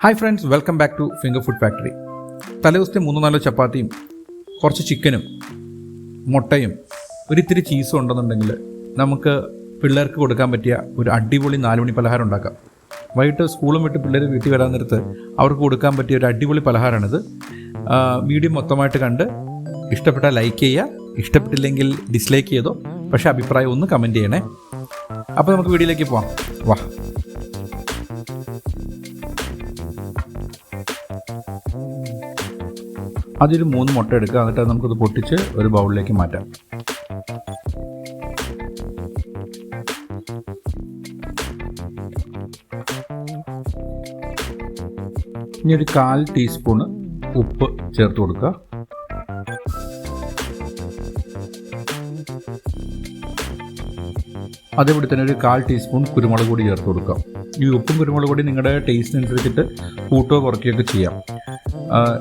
Hi friends welcome back to finger food factory തലേദിവസത്തെ മൂന്നോ നാലോ ചപ്പാത്തിയും കുറച്ച് ചിക്കനും മുട്ടയും ഒരിത്തിരി ചീസും ഉണ്ടെന്നുണ്ടെങ്കിൽ നമുക്ക് പിള്ളേർക്ക് കൊടുക്കാൻ പറ്റിയ ഒരു അടിപൊളി നാലുമണി പലഹാരം ഉണ്ടാക്കാം. വൈകിട്ട് സ്കൂളും വിട്ട് പിള്ളേർ വീട്ടിൽ വരാൻ നേരത്ത് അവർക്ക് കൊടുക്കാൻ പറ്റിയ ഒരു അടിപൊളി പലഹാരമാണിത് വീഡിയോ മൊത്തമായിട്ട് കണ്ട് ഇഷ്ടപ്പെട്ടാൽ ലൈക്ക് ചെയ്യുക ഇഷ്ടപ്പെട്ടില്ലെങ്കിൽ ഡിസ്ലൈക്ക് ചെയ്തോ പക്ഷേ അഭിപ്രായം ഒന്ന് കമന്റ് ചെയ്യണേ. അപ്പോൾ നമുക്ക് വീഡിയോയിലേക്ക് പോവാം. വാ. അതൊരു മൂന്ന് മുട്ട എടുക്കുക. എന്നിട്ട് നമുക്കത് പൊട്ടിച്ച് ഒരു ബൗളിലേക്ക് മാറ്റാം. ഇനി ഒരു കാൽ ടീസ്പൂണ് ഉപ്പ് ചേർത്ത് കൊടുക്കുക. അതേപോലെ തന്നെ ഒരു കാൽ ടീസ്പൂൺ കുരുമുളക് പൊടി ചേർത്ത് കൊടുക്കാം ഈ ഉപ്പും കുരുമുളക് പൊടി നിങ്ങളുടെ ടേസ്റ്റിനനുസരിച്ചിട്ട് കൂട്ടോ കുറയ്ക്കുകയൊക്കെ ചെയ്യാം.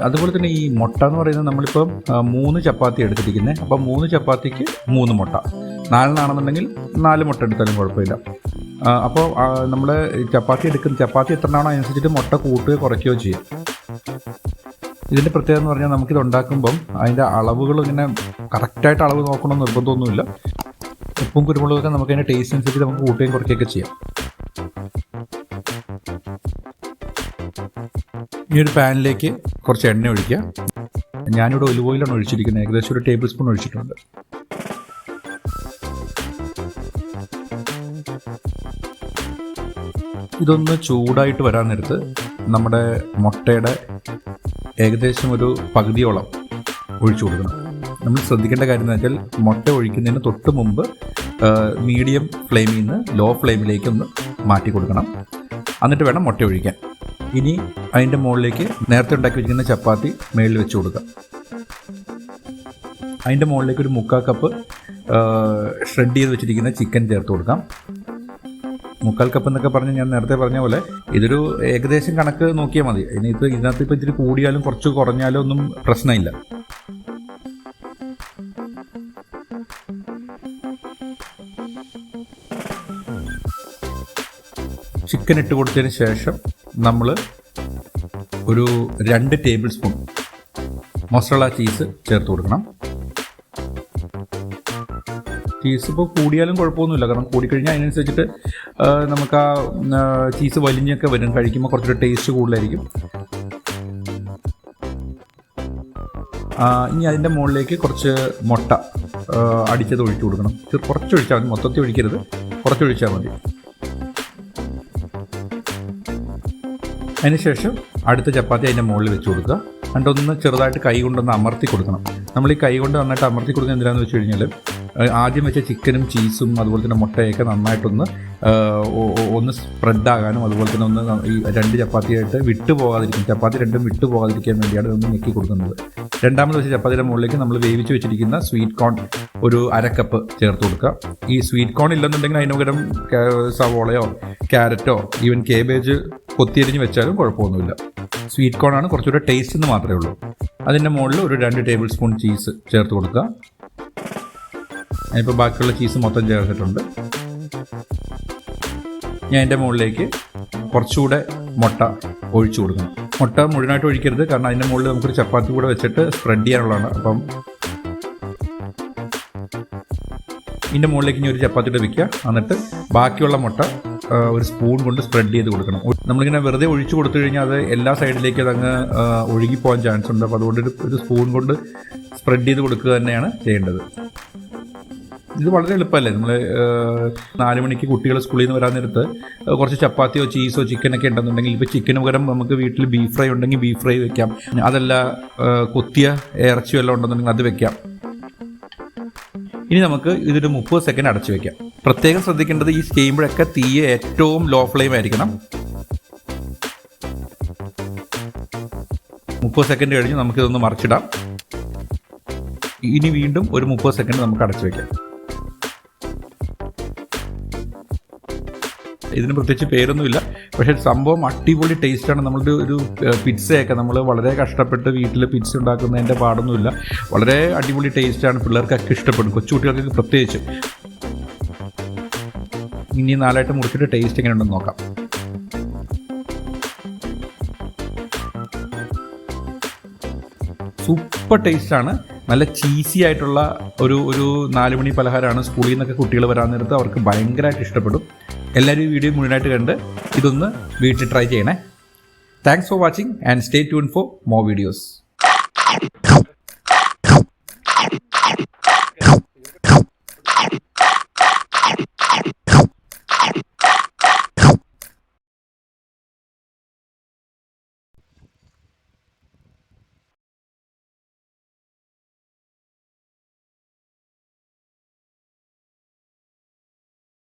അതുപോലെ തന്നെ ഈ മുട്ട എന്ന് പറയുന്നത് നമ്മളിപ്പം മൂന്ന് ചപ്പാത്തി എടുത്തിരിക്കുന്നത് അപ്പം മൂന്ന് ചപ്പാത്തിക്ക് മൂന്ന് മുട്ട. നാലിനാണെന്നുണ്ടെങ്കിൽ നാല് മുട്ട എടുത്താലും കുഴപ്പമില്ല. അപ്പോൾ നമ്മൾ ചപ്പാത്തി എടുക്കുന്ന ചപ്പാത്തി എത്ര എത്രയാണോ അതിനനുസരിച്ചിട്ട് മുട്ട കൂട്ടുകയോ കുറയ്ക്കുകയോ ചെയ്യും. ഇതിന്റെ പ്രത്യേകത എന്ന് പറഞ്ഞാൽ നമുക്കിത് ഉണ്ടാക്കുമ്പം അതിന്റെ അളവുകൾ ഇങ്ങനെ കറക്റ്റായിട്ട് അളവ് നോക്കണമെന്ന് നിർബന്ധമൊന്നുമില്ല. ഉപ്പും കുരുമുളകൊക്കെ നമുക്ക് അതിന്റെ ടേസ്റ്റ് അനുസരിച്ച് നമുക്ക് കൂട്ടുകയും കുറയ്ക്കുകയൊക്കെ ചെയ്യാം. ഈ ഒരു പാനിലേക്ക് കുറച്ച് എണ്ണ ഒഴിക്കുക ഞാനിവിടെ ഒലിവ് ഓയിലാണ് ഒഴിച്ചിരിക്കുന്നത്. ഏകദേശം ഒരു ടേബിൾ സ്പൂൺ ഒഴിച്ചിട്ടുണ്ട്. ഇതൊന്ന് ചൂടായിട്ട് വരാൻ നേരത്ത് നമ്മുടെ മുട്ടയുടെ ഏകദേശം ഒരു പകുതിയോളം ഒഴിച്ചു കൊടുക്കണം. നമ്മൾ ശ്രദ്ധിക്കേണ്ട കാര്യം എന്ന് വെച്ചാൽ മുട്ട ഒഴിക്കുന്നതിന് തൊട്ട് മുമ്പ് മീഡിയം ഫ്ലെയിമിൽ നിന്ന് ലോ ഫ്ലെയിമിലേക്ക് ഒന്ന് മാറ്റി കൊടുക്കണം. എന്നിട്ട് വേണം മുട്ട ഒഴിക്കാൻ. ഇനി അതിന്റെ മുകളിലേക്ക് നേരത്തെ ഉണ്ടാക്കി വെച്ചിരിക്കുന്ന ചപ്പാത്തി മേളിൽ വെച്ച് കൊടുക്കുക അതിന്റെ മുകളിലേക്ക് ഒരു മുക്കാൽ കപ്പ് ഷ്രെഡ് ചെയ്ത് വെച്ചിരിക്കുന്ന ചിക്കൻ ചേർത്ത് കൊടുക്കാം. മുക്കാൽ കപ്പ് എന്നൊക്കെ പറഞ്ഞ് ഞാൻ നേരത്തെ പറഞ്ഞ പോലെ ഇതൊരു ഏകദേശം കണക്ക് നോക്കിയാൽ മതി. ഇനി ഇത് ഇതിനകത്ത് ഇപ്പോൾ ഇത്തിരി കൂടിയാലും കുറച്ച് കുറഞ്ഞാലും ഒന്നും പ്രശ്നമില്ല. ചിക്കൻ ഇട്ട് കൊടുത്തതിന് ശേഷം നമ്മൾ ഒരു രണ്ട് ടേബിൾ സ്പൂൺ മൊസറല ചീസ് ചേർത്ത് കൊടുക്കണം. ചീസ് ഇപ്പോൾ കൂടിയാലും കുഴപ്പമൊന്നുമില്ല. കാരണം കൂടിക്കഴിഞ്ഞാൽ അതിനനുസരിച്ചിട്ട് നമുക്ക് ആ ചീസ് വലിഞ്ഞൊക്കെ വരും. കഴിക്കുമ്പോൾ കുറച്ചൊരു ടേസ്റ്റ് കൂടുതലായിരിക്കും. ഇനി അതിന്റെ മുകളിലേക്ക് കുറച്ച് മുട്ട അടിച്ചത് ഒഴിച്ചു കൊടുക്കണം. കുറച്ച് ഒഴിച്ചാൽ മതി. മൊത്തത്തിൽ ഒഴിക്കരുത്. കുറച്ച് ഒഴിച്ചാൽ മതി. അതിനുശേഷം അടുത്ത ചപ്പാത്തി അതിന്റെ മുകളിൽ വെച്ച് കൊടുക്കുക. എന്നിട്ടൊന്ന് ചെറുതായിട്ട് കൈ കൊണ്ടൊന്ന് അമർത്തി കൊടുക്കണം. നമ്മൾ ഈ കൈ കൊണ്ട് നന്നായിട്ട് അമർത്തി കൊടുക്കുന്നത് എന്തിനാന്ന് വെച്ച് കഴിഞ്ഞാൽ ആദ്യം വെച്ച ചിക്കനും ചീസും അതുപോലെ തന്നെ മുട്ടയൊക്കെ നന്നായിട്ടൊന്ന് ഒന്ന് സ്പ്രെഡ് ആകാനും അതുപോലെ തന്നെ ഒന്ന് ഈ രണ്ട് ചപ്പാത്തിയായിട്ട് വിട്ടു പോകാതിരിക്കും ചപ്പാത്തി രണ്ടും വിട്ടു പോകാതിരിക്കാൻ വേണ്ടിയാണ് ഒന്ന് ഞെക്കി കൊടുക്കുന്നത്. രണ്ടാമത് വെച്ച ചപ്പാത്തിയുടെ മുകളിലേക്ക് നമ്മൾ വേവിച്ച് വെച്ചിരിക്കുന്ന സ്വീറ്റ് കോൺ ഒരു അരക്കപ്പ് കപ്പ് ചേർത്ത് കൊടുക്കുക. ഈ സ്വീറ്റ് കോൺ ഇല്ലെന്നുണ്ടെങ്കിൽ അതിന് പകരം സവോളയോ ക്യാരറ്റോ ഈവൻ കേബേജ് കൊത്തിയരിഞ്ഞ് വെച്ചാലും കുഴപ്പമൊന്നുമില്ല. സ്വീറ്റ് കോൺ ആണ് കുറച്ചുകൂടെ ടേസ്റ്റ് എന്ന് മാത്രമേ ഉള്ളൂ. അതിന്റെ മുകളിൽ ഒരു രണ്ട് ടേബിൾ സ്പൂൺ ചീസ് ചേർത്ത് കൊടുക്കുക. ഞാനിപ്പോൾ ബാക്കിയുള്ള ചീസ് മൊത്തം ചേർത്തിട്ടുണ്ട്. ഞാൻ എന്റെ മുകളിലേക്ക് കുറച്ചുകൂടെ മുട്ട ഒഴിച്ചു കൊടുക്കണം. മുട്ട മുഴുവനായിട്ട് ഒഴിക്കരുത് കാരണം അതിന്റെ മുകളിൽ നമുക്കൊരു ചപ്പാത്തി കൂടെ വെച്ചിട്ട് സ്പ്രെഡ് ചെയ്യാനുള്ളതാണ്. അപ്പം ഇതിന്റെ മുകളിലേക്ക് ഇനി ഒരു ചപ്പാത്തി ചപ്പാത്തിയുടെ വയ്ക്കുക എന്നിട്ട് ബാക്കിയുള്ള മുട്ട ഒരു സ്പൂൺ കൊണ്ട് സ്പ്രെഡ് ചെയ്ത് കൊടുക്കണം. നമ്മളിങ്ങനെ വെറുതെ ഒഴിച്ചു കൊടുത്തു കഴിഞ്ഞാൽ അത് എല്ലാ സൈഡിലേക്ക് അതങ്ങ് ഒഴുകി ഒഴുകിപ്പോകാൻ ചാൻസ് ഉണ്ട്. അപ്പോൾ അതുകൊണ്ട് ഒരു സ്പൂൺ കൊണ്ട് സ്പ്രെഡ് ചെയ്ത് കൊടുക്കുക തന്നെയാണ് ചെയ്യേണ്ടത്. ഇത് വളരെ എളുപ്പമല്ലേ? നമ്മൾ നാല് മണിക്ക് കുട്ടികൾ സ്കൂളിൽ നിന്ന് വരാൻ നേരത്ത് കുറച്ച് ചപ്പാത്തിയോ ചീസോ ചിക്കനൊക്കെ ഉണ്ടെന്നുണ്ടെങ്കിൽ ഇപ്പോൾ ചിക്കന് പകരം നമുക്ക് വീട്ടിൽ ബീഫ് ഫ്രൈ ഉണ്ടെങ്കിൽ ബീഫ് ഫ്രൈ വെക്കാം. അതല്ല കൊത്തിയ ഇറച്ചിയോ എല്ലാം ഉണ്ടെന്നുണ്ടെങ്കിൽ അത് വെക്കാം. ഇനി നമുക്ക് ഇതൊരു മുപ്പത് സെക്കൻഡ് അടച്ചു വെക്കാം. പ്രത്യേകം ശ്രദ്ധിക്കേണ്ടത് ഈ ചെയ്യുമ്പോഴൊക്കെ തീയ ഏറ്റവും ലോ ഫ്ലെയിം ആയിരിക്കണം. മുപ്പത് സെക്കൻഡ് കഴിഞ്ഞ് നമുക്കിതൊന്ന് മറിച്ചിടാം. ഇനി വീണ്ടും ഒരു മുപ്പത് സെക്കൻഡ് നമുക്ക് അടച്ചു വെക്കാം. ഇതിന് പ്രത്യേകിച്ച് പേരൊന്നുമില്ല. പക്ഷേ സംഭവം അടിപൊളി ടേസ്റ്റാണ് നമ്മളുടെ ഒരു പിസ്സയൊക്കെ നമ്മൾ വളരെ കഷ്ടപ്പെട്ട് വീട്ടിൽ പിസ്സ ഉണ്ടാക്കുന്നതിന്റെ പാടൊന്നുമില്ല. വളരെ അടിപൊളി ടേസ്റ്റാണ് പിള്ളേർക്കൊക്കെ ഇഷ്ടപ്പെടും. കൊച്ചുകുട്ടികൾക്കൊക്കെ പ്രത്യേകിച്ച്. ഇനി നാലായിട്ട് മുറിച്ചിട്ട് ടേസ്റ്റ് എങ്ങനെ ഉണ്ടെന്ന് നോക്കാം. സൂപ്പർ ടേസ്റ്റാണ് നല്ല ചീസി ആയിട്ടുള്ള ഒരു ഒരു നാലുമണി പലഹാരമാണ് സ്കൂളിൽ നിന്നൊക്കെ കുട്ടികൾ വരാൻ നേരത്ത് അവർക്ക് ഭയങ്കരമായിട്ട് ഇഷ്ടപ്പെടും. എല്ലാവരും ഈ വീഡിയോ മുഴുവനായിട്ട് കണ്ട് ഇതൊന്ന് വീട്ടിൽ ട്രൈ ചെയ്യണേ. Thanks for watching and stay tune for more videos